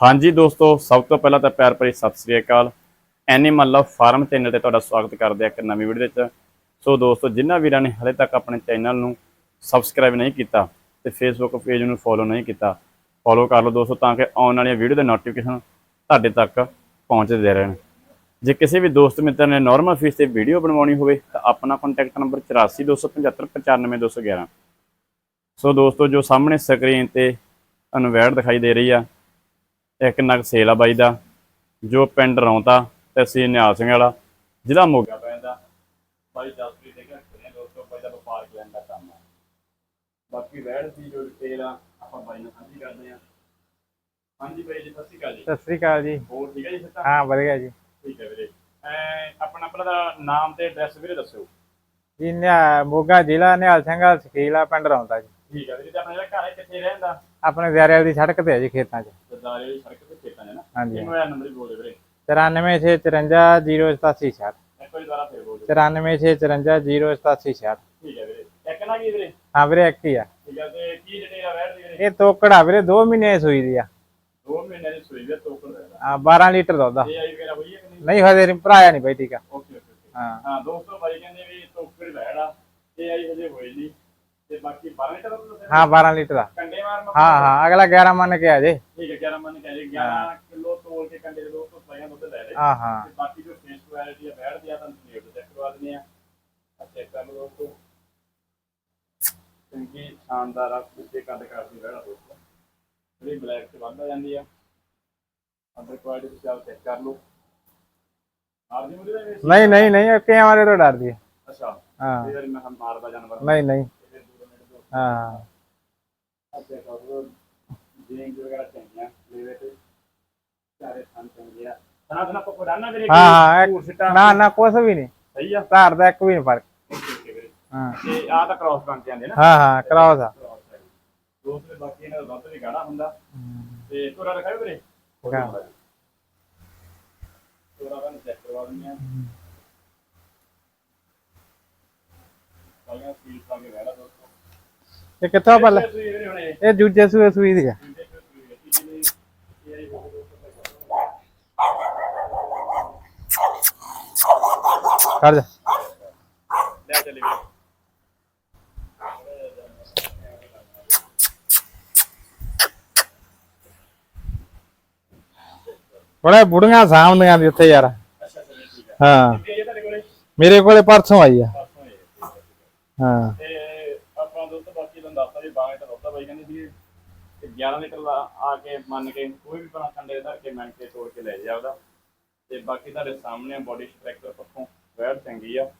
ਹਾਂਜੀ ਦੋਸਤੋ, ਸਭ ਤੋਂ ਪਹਿਲਾਂ ਤਾਂ ਪਿਆਰ ਭਰੀ ਸਤਿ ਸ੍ਰੀ ਅਕਾਲ। ਐਨੀਮਲ ਲਵ ਫਾਰਮ ਚੈਨਲ ਤੇ ਤੁਹਾਡਾ ਸਵਾਗਤ ਕਰਦੇ ਆ ਇੱਕ ਨਵੀਂ ਵੀਡੀਓ ਵਿੱਚ। ਸੋ ਦੋਸਤੋ, ਜਿਨ੍ਹਾਂ ਵੀਰਾਂ ਨੇ ਹਲੇ ਤੱਕ ਆਪਣੇ ਚੈਨਲ ਨੂੰ ਸਬਸਕ੍ਰਾਈਬ ਨਹੀਂ ਕੀਤਾ ਤੇ ਫੇਸਬੁੱਕ ਪੇਜ ਨੂੰ ਫੋਲੋ ਨਹੀਂ ਕੀਤਾ ਫੋਲੋ ਕਰ ਲਓ ਦੋਸਤੋ ਤਾਂ ਕਿ ਆਉਣ ਵਾਲੀਆਂ ਵੀਡੀਓ ਦੇ ਨੋਟੀਫਿਕੇਸ਼ਨ ਤੁਹਾਡੇ ਤੱਕ ਪਹੁੰਚਦੇ ਰਹਿਣ। ਜੇ ਕਿਸੇ ਵੀ ਦੋਸਤ ਮਿੱਤਰ ਨੇ ਨਾਰਮਲ ਫੀਸ ਤੇ ਵੀਡੀਓ ਬਣਵਾਉਣੀ ਹੋਵੇ, ਤਾਂ ਆਪਣਾ ਕੰਟੈਕਟ ਨੰਬਰ 8427595911 ਸੋ ਦੋਸਤੋ, ਜੋ ਸਾਹਮਣੇ ਸਕਰੀਨ ਤੇ ਅਨਵੈੜ ਦਿਖਾਈ ਦੇ ਰਹੀ ਆ ਇੱਕ ਨਗ ਸੇਲ ਆ ਬਾਈ ਦਾ ਜੋ ਪਿੰਡ ਰੌਂਤਾ ਤਹਿਸੀਲ ਨਿਹਾਲ ਸਿੰਘ ਵਾਲਾ ਜ਼ਿਲ੍ਹਾ ਮੋਗਾ ਪੈਂਦਾ ਬਾਈ ਜਸਪ੍ਰੀਤ ਦੇ ਘਰ ਨੇ ਦੋਸਤੋ ਬਾਈ ਦਾ ਵਪਾਰ ਕਰਨ ਦਾ ਕੰਮ ਆ। ਬਾਕੀ ਵੈੜ ਦੀ ਜੋ ਡਿਟੇਲ ਆ ਆਪਾਂ ਬਾਈ ਨਾਲ ਸਾਂਝੀ ਕਰਦੇ ਆ। ਹਾਂਜੀ ਬਾਈ ਜੀ ਸਤਿ ਸ਼੍ਰੀ ਅਕਾਲ ਜੀ। ਸਤਿ ਸ੍ਰੀ ਅਕਾਲ ਜੀ। ਹੋਰ ਠੀਕ ਹੈ ਜੀ ਸਿੱਧਾ ਹਾਂ ਵਧੀਆ ਜੀ। ਠੀਕ ਹੈ ਵੀਰੇ। ਐ ਆਪਣਾ ਪਹਿਲਾਂ ਦਾ ਨਾਮ ਤੇ ਐਡਰੈਸ ਵੀਰੇ ਦੱਸਿਓ। ਜੀ ਮੋਗਾ ਜ਼ਿਲ੍ਹਾ ਨਿਹਾਲ ਸਿੰਘ ਸਕੀਲਾ ਪਿੰਡ ਰੌਂਦਾ ਜੀ। ਠੀਕ ਹੈ ਵੀਰੇ ਤੇ ਆਪਣਾ ਜਿਹੜਾ ਘਰ ਹੈ ਕਿੱਥੇ ਰਹਿੰਦਾ? ਆਪਣੇ ਜ਼ਿਆਰੇ ਦੀ ਸੜਕ ਤੇ ਹੈ ਜੀ ਖੇਤਾਂ 'ਚ। ਸਰਦਾਰੇ ਦੀ ਸੜਕ ਤੇ ਖੇਤਾਂ 'ਚ ਨਾ। ਹਾਂਜੀ ਇਹਨੂੰ ਇਹ ਨੰਬਰ ਹੀ ਬੋਲ ਦੇ ਵੀਰੇ। 9464508766 ਇੱਕ ਵਾਰੀ ਦੁਬਾਰਾ ਫੇਰ ਬੋਲ ਦਿਓ। 9464508766 ਠੀਕ ਹੈ ਵੀਰੇ। ਇੱਕ ਨਾ ਕੀ ਵੀਰੇ? ਹਾਂ ਵੀਰੇ ਇੱਕ ਹੀ ਆ। ਠੀਕ ਹੈ ਤੇ ਕੀ ਡਿਟੇਲ ਆ ਦੀ ਵੀਰੇ? ਇਹ ਤੋਕੜਾ ਵੀਰੇ 2 ਮਹੀਨੇ ਦੀ ਸੂਈ ਦੀ ਆ। ਦੋ ਮਹੀਨੇ ਦੀ ਸੂਈ ਦੇ ਰਹਿਦਾ ਹਾਂ 12 ਲੀਟਰ ਦੁੱਧ ਆ। ਇਹ ਆਈ ਵਗੈਰਾ ਹੋਈ ਹੈ ਕਿ ਨਹੀਂ? ਨਹੀਂ ਹਜੇ ਭਰਾਇਆ ਨਹੀਂ ਬਈ ਠੀਕ ਆ। ਓਕੇ ਹਾਂ। ਹਾਂ ਦੋਸਤੋ ਬਾਈ ਕਹਿੰਦੇ ਵੀ ਟੋਕਨ ਵੈੜ ਆ। ਇਹ ਆਈ ਹਜੇ ਹੋਈ ਨਹੀਂ ਤੇ ਬਾਕੀ 12 ਲੀਟਰ ਦਾ ਤੁਸੀਂ ਹਾਂ 12 ਲੀਟਰ ਦਾ। ਕੰਡੇ ਮਾਰ ਮਤਲਬ ਹਾਂ ਹਾਂ ਅਗਲਾ 11 ਮੰਨ ਕੇ ਆ ਜੇ। ਠੀਕ ਹੈ 11 ਮੰਨ ਕੇ ਆਏ 11 ਕਿਲੋ ਤੋਲ ਕੇ ਕੰਡੇ ਦੇ ਦੋਸਤੋ ਸਵਾਈਆਂ ਦੁੱਧ ਲੈ ਰਹੇ ਹਾਂ ਹਾਂ। ਤੇ ਬਾਕੀ ਜੋ ਫੇਸ ਕੁਆਲਿਟੀ ਆ ਬੈਠ ਦੀ ਆ ਤੁਹਾਨੂੰ ਪਲੇਟ ਚੈੱਕ ਕਰਵਾ ਦਿੰਦੇ ਆ। ਚੈੱਕ ਕਰ ਲਓ ਦੋਸਤੋ। ਚੰਗੀ ਸ਼ਾਨਦਾਰ ਆ ਉੱਤੇ ਕੱਦ ਕਰਦੀ ਬੈਠਾ ਦੋਸਤੋ। ਜਿਹੜੀ ਬਲੈਕ ਚ ਵੱਧ ਆ ਜਾਂਦੀ ਆ। ਅੰਦਰ ਕੁਆਲਿਟੀ ਤੁਸੀਂ ਆਪ ਚੈੱਕ ਕਰ ਲਓ। ਆਪ ਦੀ ਮੁੰਡੇ ਦਾ ਨਹੀਂ ਨਹੀਂ ਨਹੀਂ ਇਹ ਕਿਆਂ ਵਾਲੇ ਤੋਂ ਡਰਦੀ ਆ। ਅੱਛਾ। ਹਾਂ। ਇਹ ਵਾਰੀ ਮੈਂ ਹਮ ਮਾਰਦਾ ਜਾਨਵਰ। ਨਹੀਂ ਨਹੀਂ। ਤੋਂ ਹਾਂ ਕਰ ਲਓ ਜੀਨਸ ਵਗੈਰਾ ਚੰਗੀਆਂ ਲੈਵੇ ਤੇ ਚਾਰੇ ਥਾਂ ਚੰਗੇ ਆ ਥਣਾ ਥਣਾ ਪਕੜਾਣਾ ਵੀਰੇ ਹਾਂ ਹਾਂ ਇੱਕ- ਨਾ ਨਾ ਕੁਛ ਵੀ ਨਹੀਂ। ਸਹੀ ਆ। ਧਾਰ ਦਾ ਇੱਕ ਵੀ ਨਹੀਂ ਫ਼ਰਕ। ਓਕੇ ਵੀਰੇ ਹਾਂ। ਤੇ ਆ ਤਾਂ ਕ੍ਰਾਸ ਬਣ ਆਉਂਦੇ ਨਾ। ਹਾਂ ਹਾਂ ਕਰਾਓ ਦਾ ਦੋਸਤ ਦੇ ਬਾਕੀ ਇਹਨਾਂ ਦਾ ਦੁੱਧ ਵੀ ਗਾੜਾ ਹੁੰਦਾ। ਤੇ ਤੋਰਾ ਰਖਾਇਓ ਵੀਰੇ? ਹਾਂ। ਤੋਰਾ ਦਾ ਚੈੱਕ ਕਰਵਾ ਦਿੰਦੇ ਆ। ਸਾਰੀਆਂ ਸੀਲ ਪਾ ਕੇ ਬਹਿਣਾ ਦੋਸਤੋ। ਇਹ ਕਿੱਥੋਂ ਪੱਲ ਇਹ ਜੂਜੇ ਸੂਏ ਸੂਈ ਦੀ ਆ। ਕਰ ਜਾ। ਲੈ ਚੱਲੀ ਵੀਰੇ। ਬੜਾ ਬੁੜੀਆਂ ਸਾਹਮਣੀਆਂ ਦੀ ਉੱਥੇ ਯਾਰ। ਹੈ। ਮੇਰੇ ਕੋਲੇ ਪਰਸੋਂ ਆਈ ਆ। ਹੀ। ਦੁੱਧ ਬਾਕੀ ਤੁਹਾਨੂੰ ਦੱਸਦਾ ਵੀ ਬਾਗ ਤਾਂ ਦੁੱਧ ਬਾਈ ਕਹਿੰਦੇ ਸੀ ਕਿ 11 ਲੀਟਰ ਦਾ ਆ ਕੇ ਮੰਨ ਕੇ ਕੋਈ ਵੀ ਬਣਾ ਕੰਡੇ ਧਰ ਕੇ ਮੰਨ ਕੇ ਤੋੜ ਕੇ ਲੈ ਜਾ ਉਹਦਾ ਤੇ ਬਾਕੀ ਤੁਹਾਡੇ ਸਾਹਮਣੇ ਬੋਡੀ ਸਟਰਕਚਰ ਪੱਖੋਂ ਵੈਰ ਚੰਗੀ ਆ।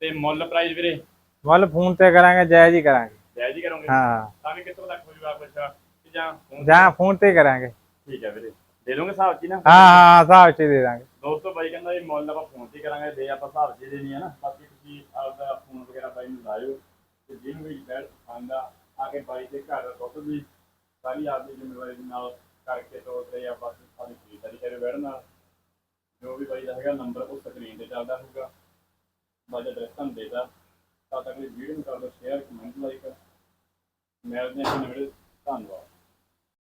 ਤੇ ਮੁੱਲ ਪ੍ਰਾਈਸ ਵੀਰੇ? ਮੁੱਲ ਫੋਨ ਤੇ ਕਰਾਂਗੇ ਜਾਇਜ਼ ਹੀ ਕਰਾਂਗੇ। ਜਾਇਜ਼ ਹੀ ਕਰੋਗੇ? ਹਾਂ। ਤਾਂ ਵੀ ਕਿੱਥੋਂ ਤੱਕ ਹੋ ਜੂਗਾ ਪੁੱਛਾ ਕਿ ਜਾਂ ਜਾਂ ਫੋਨ ਤੇ ਕਰਾਂਗੇ। ਠੀਕ ਹੈ ਵੀਰੇ। ਦੇ ਲਓਗੇ ਹਿਸਾਬ ਹੀ ਨਾ? ਹਾਂ ਹਾਂ ਹਿਸਾਬ ਚ ਦੇ ਦਾਂਗੇ। ਦੋਸਤੋ ਬਾਈ ਕਹਿੰਦਾ ਇਹ ਮੁੱਲ ਆਪਾਂ ਫੋਨ ਤੇ ਕਰਾਂਗੇ ਦੇ ਆਪਾਂ ਹਿਸਾਬ ਚ ਦੇਣੀ ਹੈ ਨਾ। ਬਾਕੀ ਤੁਸੀਂ ਆਪਦਾ ਫੋਨ ਵਗੈਰਾ ਬਾਈ ਨੂੰ ਲਾਇਓ। ਤੇ ਜਿਹਨੂੰ ਵੀ ਬੈਠ ਆਂਦਾ ਆ ਕੇ ਬਾਈ ਦੇ ਘਰ ਦੁੱਧ ਵੀ ਸਾਰੀ ਆਪਦੀ ਜ਼ਿੰਮੇਵਾਰੀ ਦੇ ਨਾਲ ਕਰਕੇ ਤੋਰ ਤੇ ਬਸ ਸਾਰੀ ਖਰੀਦਦਾਰੀ ਕਰੇ ਬੈਠ ਨਾਲ। ਜੋ ਵੀ ਬਾਈ ਦਾ ਹੈਗਾ ਨੰਬਰ ਉਹ ਸਕਰੀਨ ਤੇ ਚੱਲਦਾ ਹੋਊਗਾ। ਬਾਈ ਦਾ ਐਡਰੈਸ ਤੁਹਾਨੂੰ ਦੇਦਾ ਤਾਂ ਤੱਕ ਇਹ ਵੀਡੀਓ ਨੂੰ ਕਰ ਦਿਓ ਸ਼ੇਅਰ ਕਮੈਂਟ ਲਾਈਕ ਮਿਲਦੇ ਹਾਂ ਜੀ ਨਵੇਂ ਧੰਨਵਾਦ।